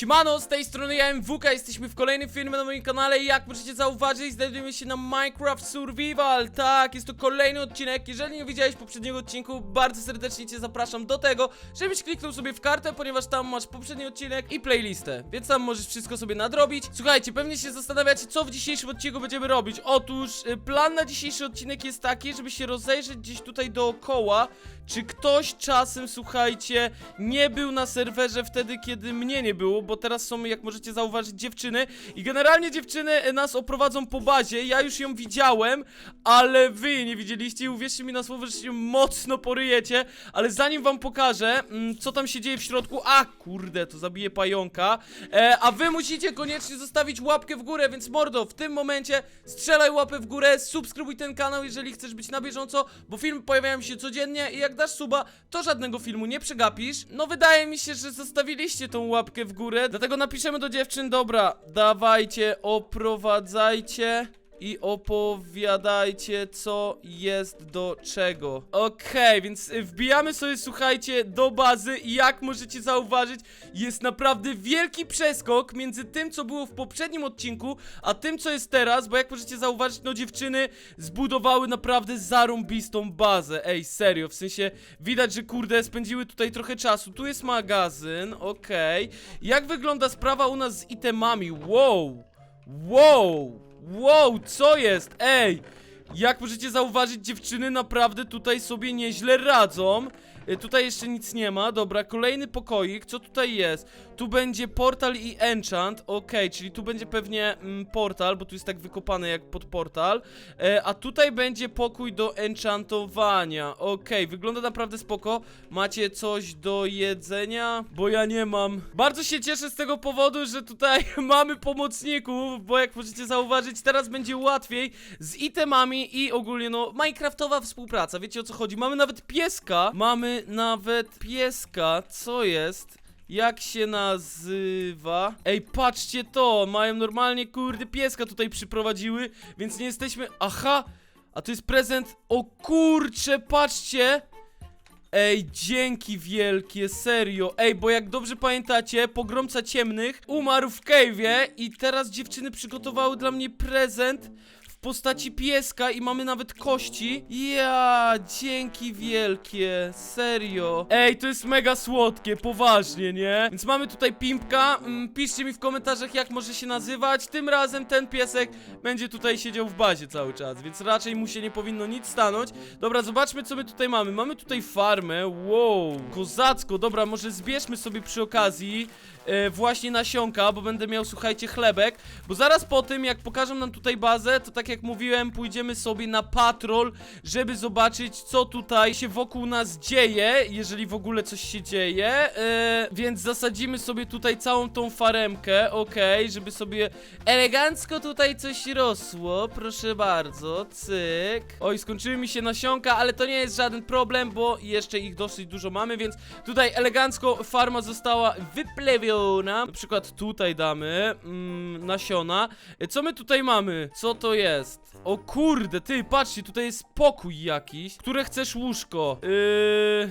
Siemano, z tej strony ja MWK, jesteśmy w kolejnym filmie na moim kanale i jak możecie zauważyć, znajdujemy się na Minecraft Survival. Tak, jest to kolejny odcinek, jeżeli nie widziałeś poprzedniego odcinku, bardzo serdecznie cię zapraszam do tego, żebyś kliknął sobie w kartę, ponieważ tam masz poprzedni odcinek i playlistę. Więc tam możesz wszystko sobie nadrobić. Słuchajcie, pewnie się zastanawiacie, co w dzisiejszym odcinku będziemy robić. Otóż, y, plan na dzisiejszy odcinek jest taki, żeby się rozejrzeć gdzieś tutaj dookoła Czy ktoś czasem, słuchajcie, nie był na serwerze wtedy, kiedy mnie nie było, bo teraz są, jak możecie zauważyć, dziewczyny. I generalnie dziewczyny e, nas oprowadzą po bazie, ja już ją widziałem, ale wy jej nie widzieliście i uwierzcie mi na słowo, że się mocno poryjecie, ale zanim wam pokażę, mm, co tam się dzieje w środku, a kurde, to zabije pająka, e, a wy musicie koniecznie zostawić łapkę w górę, więc mordo, w tym momencie strzelaj łapę w górę, subskrybuj ten kanał, jeżeli chcesz być na bieżąco, bo filmy pojawiają się codziennie i jak dasz suba, to żadnego filmu nie przegapisz. No wydaje mi się, że zostawiliście tą łapkę w górę, dlatego napiszemy do dziewczyn, dobra, dawajcie, oprowadzajcie i opowiadajcie, co jest do czego. Okej, więc y, wbijamy sobie, słuchajcie, do bazy i jak możecie zauważyć, jest naprawdę wielki przeskok między tym, co było w poprzednim odcinku, a tym, co jest teraz, bo jak możecie zauważyć, no dziewczyny zbudowały naprawdę zarąbistą bazę. Ej, serio, w sensie widać, że kurde, spędziły tutaj trochę czasu. Tu jest magazyn, okej. Jak wygląda sprawa u nas z itemami? Wow! Wow! Wow, co jest? Ej! Jak możecie zauważyć, dziewczyny naprawdę tutaj sobie nieźle radzą. E, Tutaj jeszcze nic nie ma. Dobra, kolejny pokoik. Co tutaj jest? Tu będzie portal i enchant. Okej, czyli tu będzie pewnie mm, portal, bo tu jest tak wykopane jak pod portal. E, a tutaj będzie pokój do enchantowania. Okej, wygląda naprawdę spoko. Macie coś do jedzenia? Bo ja nie mam. Bardzo się cieszę z tego powodu, że tutaj mamy pomocników, bo jak możecie zauważyć, teraz będzie łatwiej z itemami i ogólnie no Minecraftowa współpraca. Wiecie o co chodzi? Mamy nawet pieska. Mamy nawet pieska. Co jest? Jak się nazywa? Ej, patrzcie to! Mają normalnie, kurde, pieska tutaj przyprowadziły, więc nie jesteśmy... Aha! A to jest prezent... O kurcze, patrzcie! Ej, dzięki wielkie, serio. Ej, bo jak dobrze pamiętacie, pogromca ciemnych umarł w cave'ie i teraz dziewczyny przygotowały dla mnie prezent postaci pieska i mamy nawet kości. Ja, dzięki wielkie, serio. Ej, to jest mega słodkie, poważnie, nie? Więc mamy tutaj pimpka. Mm, piszcie mi w komentarzach, jak może się nazywać. Tym razem ten piesek będzie tutaj siedział w bazie cały czas, więc raczej mu się nie powinno nic stanąć. Dobra, zobaczmy, co my tutaj mamy. Mamy tutaj farmę. Wow, kozacko. Dobra, może zbierzmy sobie przy okazji e, właśnie nasionka, bo będę miał, słuchajcie, chlebek. Bo zaraz po tym, jak pokażą nam tutaj bazę, to tak jak mówiłem, pójdziemy sobie na patrol, żeby zobaczyć, co tutaj się wokół nas dzieje, jeżeli w ogóle coś się dzieje. E, więc zasadzimy sobie tutaj całą tą faremkę, okej, żeby sobie elegancko tutaj coś rosło. Proszę bardzo, cyk. Oj, skończyły mi się nasionka, ale to nie jest żaden problem, bo jeszcze ich dosyć dużo mamy, więc tutaj elegancko farma została wyplewiona. Na przykład tutaj damy mm, nasiona. E, Co my tutaj mamy? Co to jest? O kurde, ty, patrzcie, tutaj jest pokój jakiś. Które chcesz łóżko? Yy...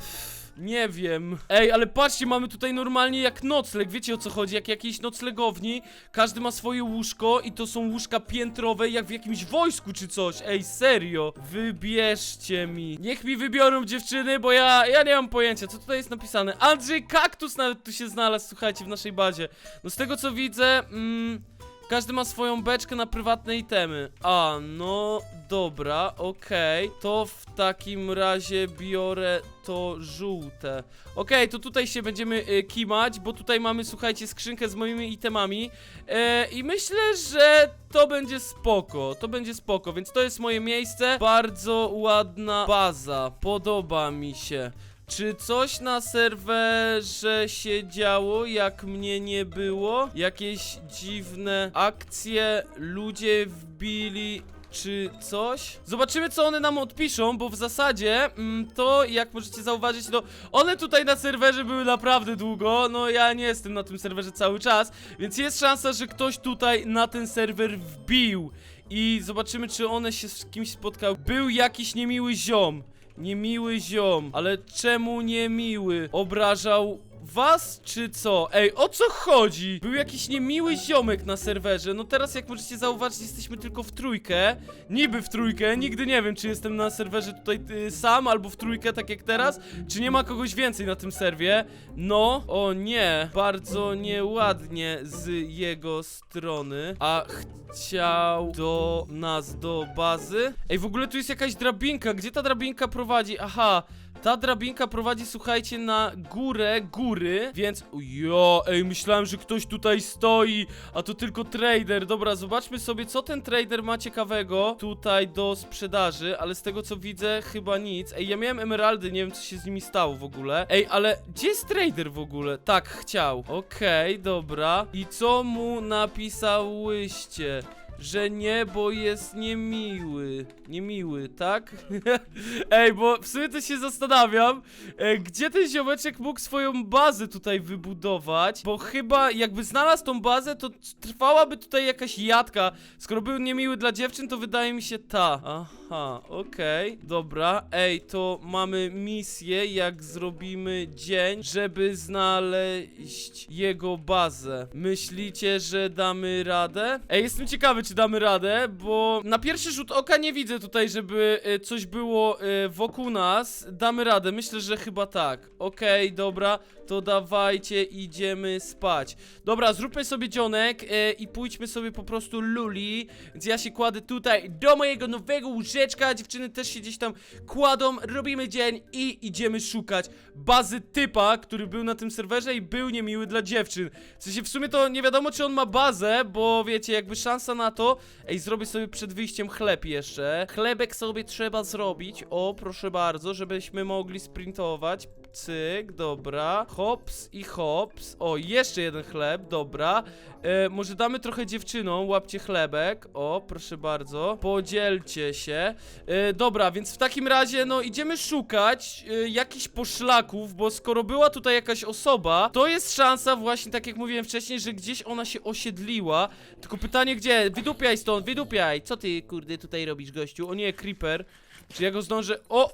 Nie wiem. Ej, ale patrzcie, mamy tutaj normalnie jak nocleg. Wiecie o co chodzi? Jak jakiejś noclegowni. Każdy ma swoje łóżko i to są łóżka piętrowe, jak w jakimś wojsku czy coś. Ej, serio. Wybierzcie mi. Niech mi wybiorą dziewczyny, bo ja, ja nie mam pojęcia, co tutaj jest napisane. Andrzej Kaktus nawet tu się znalazł, słuchajcie, w naszej bazie. No z tego co widzę, mm, każdy ma swoją beczkę na prywatne itemy. A, no dobra, okej. To w takim razie biorę to żółte. Okej, to tutaj się będziemy y, kimać, bo tutaj mamy, słuchajcie, skrzynkę z moimi itemami. E, I myślę, że to będzie spoko. To będzie spoko, więc to jest moje miejsce. Bardzo ładna baza. Podoba mi się. Czy coś na serwerze się działo, jak mnie nie było? Jakieś dziwne akcje, ludzie wbili czy coś? Zobaczymy, co one nam odpiszą, bo w zasadzie mm, to, jak możecie zauważyć, no one tutaj na serwerze były naprawdę długo, no ja nie jestem na tym serwerze cały czas, więc jest szansa, że ktoś tutaj na ten serwer wbił i zobaczymy, czy one się z kimś spotkały. Był jakiś niemiły ziom. Niemiły ziom, ale czemu niemiły? Obrażał was, czy co? Ej, o co chodzi? Był jakiś niemiły ziomek na serwerze, no teraz jak możecie zauważyć, jesteśmy tylko w trójkę. Niby w trójkę, nigdy nie wiem, czy jestem na serwerze tutaj y, sam, albo w trójkę, tak jak teraz, czy nie ma kogoś więcej na tym serwie. No, o nie, bardzo nieładnie z jego strony, a chciał do nas, do bazy. Ej, w ogóle tu jest jakaś drabinka, gdzie ta drabinka prowadzi? Aha, ta drabinka prowadzi, słuchajcie, na górę góry, więc... Jo, ej, myślałem, że ktoś tutaj stoi, a to tylko trader. Dobra, zobaczmy sobie, co ten trader ma ciekawego tutaj do sprzedaży, ale z tego, co widzę, chyba nic. Ej, ja miałem emeraldy, nie wiem, co się z nimi stało w ogóle. Ej, ale gdzie jest trader w ogóle? Tak, chciał. Okej, dobra. I co mu napisałyście? Że nie, bo jest niemiły. Niemiły, tak? Ej, bo w sumie to się zastanawiam, e, gdzie ten ziomeczek mógł swoją bazę tutaj wybudować, bo chyba jakby znalazł tą bazę, to trwałaby tutaj jakaś jadka. Skoro był niemiły dla dziewczyn, to wydaje mi się ta. Aha, okej, dobra. Ej, to mamy misję, jak zrobimy dzień, żeby znaleźć jego bazę. Myślicie, że damy radę? Ej, jestem ciekawy, czy damy radę, bo na pierwszy rzut oka nie widzę tutaj, żeby e, coś było e, wokół nas. Damy radę, myślę, że chyba tak. Okej, dobra, to dawajcie, idziemy spać. Dobra, zróbmy sobie dzionek e, i pójdźmy sobie po prostu luli, więc ja się kładę tutaj do mojego nowego łóżeczka, dziewczyny też się gdzieś tam kładą, robimy dzień i idziemy szukać bazy typa, który był na tym serwerze i był niemiły dla dziewczyn. W sensie w sumie to nie wiadomo, czy on ma bazę, bo wiecie, jakby szansa na to. Ej, zrobię sobie przed wyjściem chleb jeszcze. Chlebek sobie trzeba zrobić. O, proszę bardzo, żebyśmy mogli sprintować. Cyk, dobra. Hops i hops. O, jeszcze jeden chleb, dobra. E, może damy trochę dziewczynom, łapcie chlebek. O, proszę bardzo. Podzielcie się. E, dobra, więc w takim razie, no idziemy szukać e, jakichś poszlaków, bo skoro była tutaj jakaś osoba, to jest szansa właśnie, tak jak mówiłem wcześniej, że gdzieś ona się osiedliła. Tylko pytanie gdzie? Wydupiaj stąd, wydupiaj. Co ty, kurde, tutaj robisz, gościu? O nie, creeper. Czy ja go zdążę? O!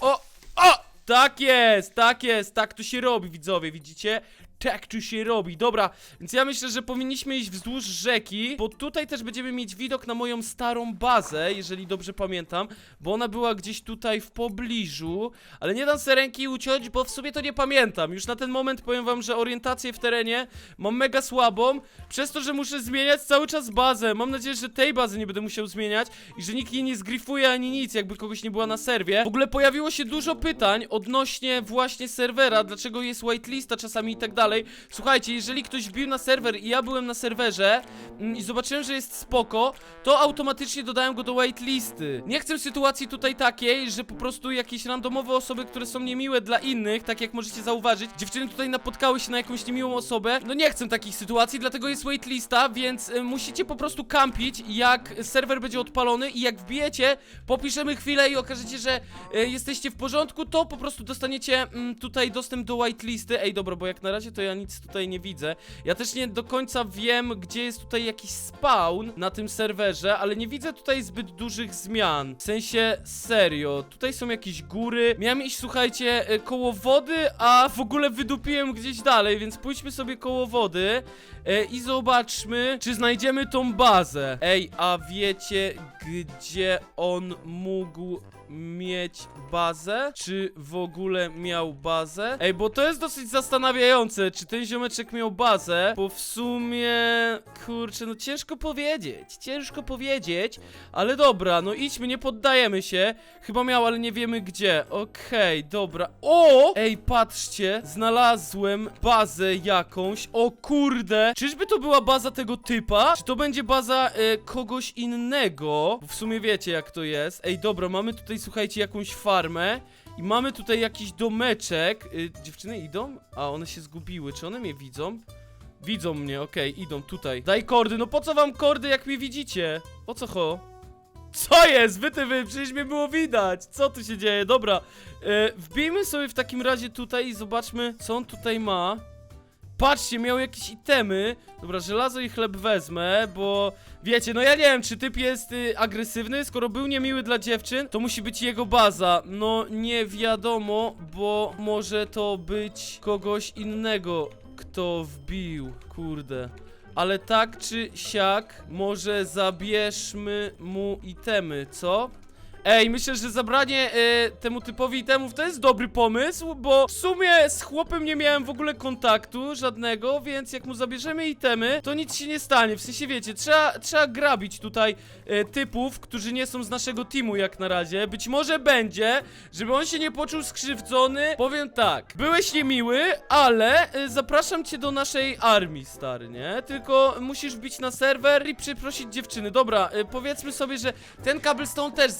O! O! Tak jest, tak jest, tak to się robi, widzowie, widzicie? Tak tu się robi, dobra, więc ja myślę, że powinniśmy iść wzdłuż rzeki, bo tutaj też będziemy mieć widok na moją starą bazę, jeżeli dobrze pamiętam, bo ona była gdzieś tutaj w pobliżu, ale nie dam sobie ręki uciąć, bo w sumie to nie pamiętam. Już na ten moment powiem wam, że orientację w terenie mam mega słabą, przez to, że muszę zmieniać cały czas bazę. Mam nadzieję, że tej bazy nie będę musiał zmieniać i że nikt jej nie zgrifuje ani nic, jakby kogoś nie była na serwie. W ogóle pojawiło się dużo pytań odnośnie właśnie serwera, dlaczego jest whitelista czasami i tak dalej. Słuchajcie, jeżeli ktoś wbił na serwer i ja byłem na serwerze mm, i zobaczyłem, że jest spoko, to automatycznie dodałem go do whitelisty. Nie chcę sytuacji tutaj takiej, że po prostu jakieś randomowe osoby, które są niemiłe dla innych, tak jak możecie zauważyć, dziewczyny tutaj napotkały się na jakąś niemiłą osobę. No nie chcę takich sytuacji, dlatego jest waitlista, więc y, musicie po prostu kampić, jak serwer będzie odpalony i jak wbijecie, popiszemy chwilę i okażecie, że y, jesteście w porządku, to po prostu dostaniecie mm, tutaj dostęp do whitelisty. Ej, dobra, bo jak na razie to ja nic tutaj nie widzę. Ja też nie do końca wiem, gdzie jest tutaj jakiś spawn na tym serwerze, ale nie widzę tutaj zbyt dużych zmian. W sensie, serio, tutaj są jakieś góry. Miałem iść, słuchajcie, y, koło wody, a w ogóle wydupiłem gdzieś dalej, więc pójdźmy sobie koło wody y, i zobaczmy, czy znajdziemy tą bazę. Ej, a wiecie, gdzie on mógł mieć bazę? Czy w ogóle miał bazę? Ej, bo to jest dosyć zastanawiające, czy ten ziomeczek miał bazę, bo w sumie, kurczę, no ciężko powiedzieć, ciężko powiedzieć, ale dobra, no idźmy, nie poddajemy się, chyba miał, ale nie wiemy gdzie, okej, dobra, o! Ej, patrzcie, znalazłem bazę jakąś, o kurde, czyżby to była baza tego typa? Czy to będzie baza e, kogoś innego? Bo w sumie wiecie jak to jest, ej, dobra, mamy tutaj, słuchajcie, jakąś farmę, i mamy tutaj jakiś domeczek. Y, dziewczyny idą? A one się zgubiły. Czy one mnie widzą? Widzą mnie, okej, idą tutaj. Daj kordy, no po co wam kordy, jak mnie widzicie? O co cho? Co jest? Wy ty wy, przecież mnie było widać. Co tu się dzieje? Dobra. E, wbijmy sobie w takim razie tutaj i zobaczmy, co on tutaj ma. Patrzcie, miał jakieś itemy. Dobra, żelazo i chleb wezmę, bo wiecie, no ja nie wiem, czy typ jest y, agresywny. Skoro był niemiły dla dziewczyn, to musi być jego baza. No nie wiadomo, bo może to być kogoś innego, kto wbił. Kurde. Ale tak czy siak, może zabierzmy mu itemy, co? Ej, myślę, że zabranie e, temu typowi itemów to jest dobry pomysł, bo w sumie z chłopem nie miałem w ogóle kontaktu żadnego, więc jak mu zabierzemy itemy, to nic się nie stanie. W sensie wiecie, trzeba, trzeba grabić tutaj e, typów, którzy nie są z naszego teamu jak na razie. Być może będzie, żeby on się nie poczuł skrzywdzony. Powiem tak, byłeś niemiły, ale e, zapraszam cię do naszej armii, stary, nie? Tylko musisz wbić na serwer i przeprosić dziewczyny. Dobra, powiedzmy sobie, że ten cobblestone też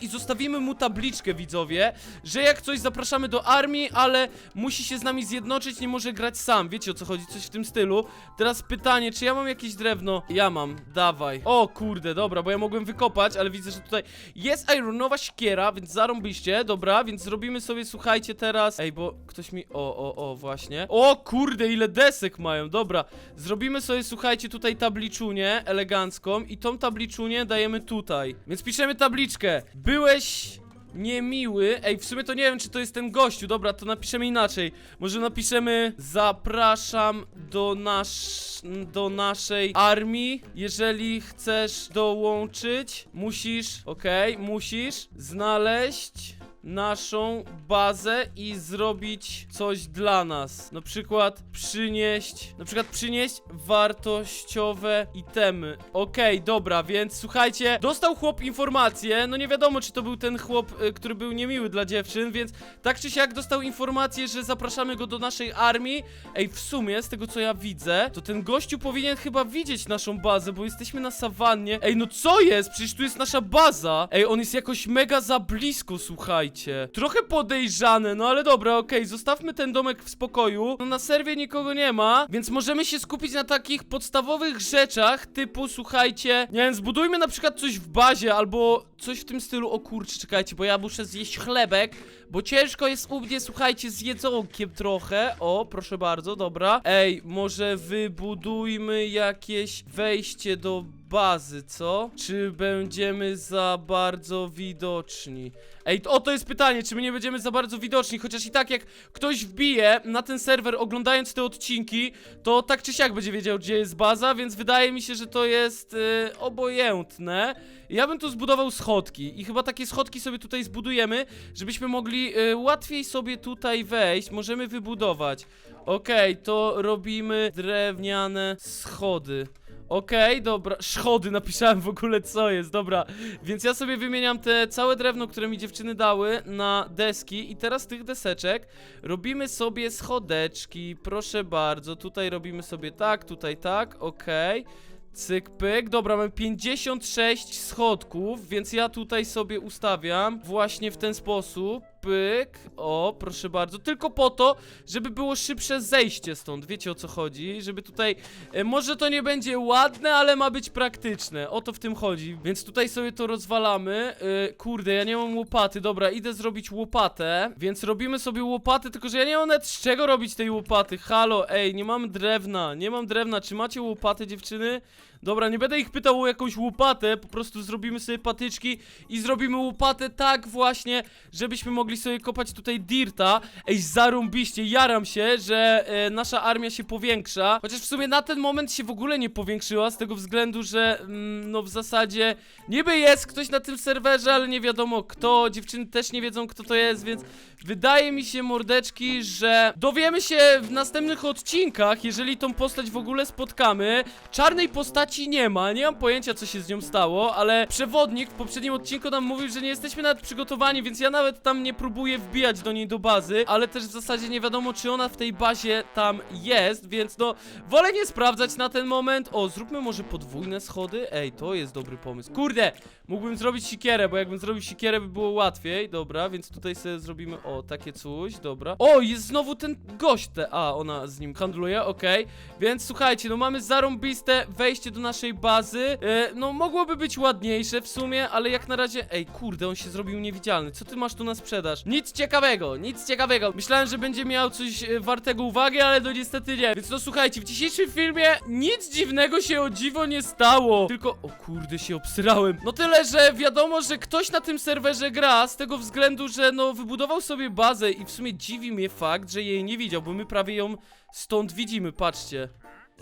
i zostawimy mu tabliczkę, widzowie, że jak coś zapraszamy do armii, ale musi się z nami zjednoczyć, nie może grać sam. Wiecie o co chodzi, coś w tym stylu. Teraz pytanie, czy ja mam jakieś drewno? Ja mam, dawaj. O kurde, dobra, bo ja mogłem wykopać, ale widzę, że tutaj jest ironowa siekiera, więc zarąbiście, dobra, więc zrobimy sobie, słuchajcie, teraz... Ej, bo ktoś mi... O, o, o, właśnie. O kurde, ile desek mają, dobra. Zrobimy sobie, słuchajcie, tutaj tabliczunię elegancką i tą tabliczunię dajemy tutaj. Więc piszemy tabliczkę. Byłeś niemiły. Ej, w sumie to nie wiem, czy to jest ten gościu. Dobra, to napiszemy inaczej. Może napiszemy zapraszam do nasz... do naszej armii. Jeżeli chcesz dołączyć, musisz, okej, musisz znaleźć naszą bazę i zrobić coś dla nas. Na przykład przynieść, na przykład przynieść wartościowe itemy. Okej, dobra, więc słuchajcie, dostał chłop informację, no nie wiadomo czy to był ten chłop, y, który był niemiły dla dziewczyn, więc tak czy siak dostał informację, że zapraszamy go do naszej armii. Ej, w sumie, z tego co ja widzę, to ten gościu powinien chyba widzieć naszą bazę, bo jesteśmy na sawannie. Ej, no co jest? Przecież tu jest nasza baza. Ej, on jest jakoś mega za blisko, słuchajcie. Trochę podejrzane, no ale dobra, okej, zostawmy ten domek w spokoju. No na serwie nikogo nie ma, więc możemy się skupić na takich podstawowych rzeczach, typu, słuchajcie, nie wiem, zbudujmy na przykład coś w bazie, albo coś w tym stylu. O kurczę, czekajcie, bo ja muszę zjeść chlebek, bo ciężko jest u mnie, słuchajcie, z jedzonkiem trochę. O, proszę bardzo, dobra. Ej, może wybudujmy jakieś wejście do bazy, co? Czy będziemy za bardzo widoczni? Ej, o to jest pytanie, czy my nie będziemy za bardzo widoczni, chociaż i tak jak ktoś wbije na ten serwer oglądając te odcinki, to tak czy siak będzie wiedział, gdzie jest baza, więc wydaje mi się, że to jest y, obojętne. Ja bym tu zbudował schodki i chyba takie schodki sobie tutaj zbudujemy, żebyśmy mogli y, łatwiej sobie tutaj wejść. Możemy wybudować. Okej, to robimy drewniane schody. Okej, dobra, szchody napisałem w ogóle co jest, dobra. Więc ja sobie wymieniam te całe drewno, które mi dziewczyny dały na deski. I teraz tych deseczek robimy sobie schodeczki, proszę bardzo Tutaj robimy sobie tak, tutaj tak, okej. Cyk, pyk. Dobra, mamy 56 schodków, więc ja tutaj sobie ustawiam właśnie w ten sposób. Pyk. O, proszę bardzo. Tylko po to, żeby było szybsze zejście stąd. Wiecie o co chodzi? Żeby tutaj... E, może to nie będzie ładne, ale ma być praktyczne. O to w tym chodzi. Więc tutaj sobie to rozwalamy. E, kurde, ja nie mam łopaty. Dobra, idę zrobić łopatę. Więc robimy sobie łopatę, tylko że ja nie mam nawet z czego robić tej łopaty. Halo, ej, nie mam drewna. Nie mam drewna. Czy macie łopaty, dziewczyny? Dobra, nie będę ich pytał o jakąś łopatę, po prostu zrobimy sobie patyczki i zrobimy łopatę tak właśnie, żebyśmy mogli sobie kopać tutaj dirta. Ej, zarąbiście, jaram się, że e, nasza armia się powiększa, chociaż w sumie na ten moment się w ogóle nie powiększyła, z tego względu, że mm, no w zasadzie niby jest ktoś na tym serwerze, ale nie wiadomo kto, dziewczyny też nie wiedzą kto to jest, więc wydaje mi się, mordeczki, że dowiemy się w następnych odcinkach, jeżeli tą postać w ogóle spotkamy. Czarnej postaci nie ma, nie mam pojęcia co się z nią stało, ale przewodnik w poprzednim odcinku nam mówił, że nie jesteśmy nawet przygotowani, więc ja nawet tam nie próbuję wbijać do niej do bazy, ale też w zasadzie nie wiadomo czy ona w tej bazie tam jest, więc no wolę nie sprawdzać na ten moment. O, zróbmy może podwójne schody? Ej, to jest dobry pomysł. Kurde, mógłbym zrobić sikierę, bo jakbym zrobił sikierę by było łatwiej, dobra, więc tutaj sobie zrobimy, o, takie coś, dobra. O, jest znowu ten gość, te, a, ona z nim handluje, okej, więc słuchajcie, no mamy zarąbiste wejście do naszej bazy, e, no mogłoby być ładniejsze w sumie, ale jak na razie, ej, kurde, on się zrobił niewidzialny, co ty masz tu na sprzedaż? Komentarz. Nic ciekawego, nic ciekawego. Myślałem, że będzie miał coś e, wartego uwagi, ale no niestety nie. Więc no słuchajcie, w dzisiejszym filmie nic dziwnego się o dziwo nie stało. Tylko, o kurde, się obsyrałem. No tyle, że wiadomo, że ktoś na tym serwerze gra z tego względu, że no wybudował sobie bazę i w sumie dziwi mnie fakt, że jej nie widział, bo my prawie ją stąd widzimy, patrzcie.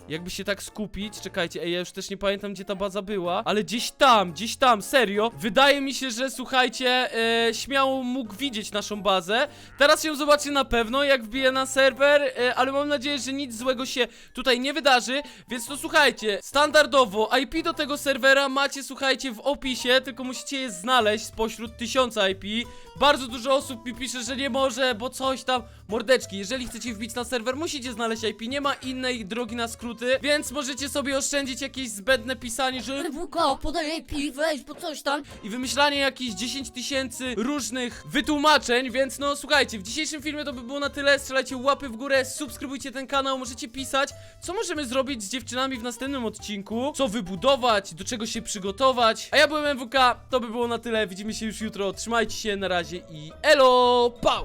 Jakby się tak skupić, czekajcie, ej, ja już też nie pamiętam gdzie ta baza była, ale gdzieś tam, gdzieś tam, serio. Wydaje mi się, że słuchajcie, e, śmiało mógł widzieć naszą bazę. Teraz ją zobaczy na pewno, jak wbije na serwer, e, ale mam nadzieję, że nic złego się tutaj nie wydarzy, więc to słuchajcie, standardowo IP do tego serwera macie, słuchajcie, w opisie, tylko musicie je znaleźć spośród tysiąca IP. Bardzo dużo osób mi pisze, że nie może, bo coś tam. Mordeczki, jeżeli chcecie wbić na serwer, musicie znaleźć IP, nie ma innej drogi na skróty, więc możecie sobie oszczędzić jakieś zbędne pisanie, że WK, podaj IP, weź, bo coś tam. i wymyślanie jakichś 10 tysięcy różnych wytłumaczeń, więc no słuchajcie, w dzisiejszym filmie to by było na tyle, strzelajcie łapy w górę, subskrybujcie ten kanał, możecie pisać, co możemy zrobić z dziewczynami w następnym odcinku, co wybudować, do czego się przygotować, a ja byłem MWK, to by było na tyle, widzimy się już jutro, trzymajcie się, na razie i elo, pał!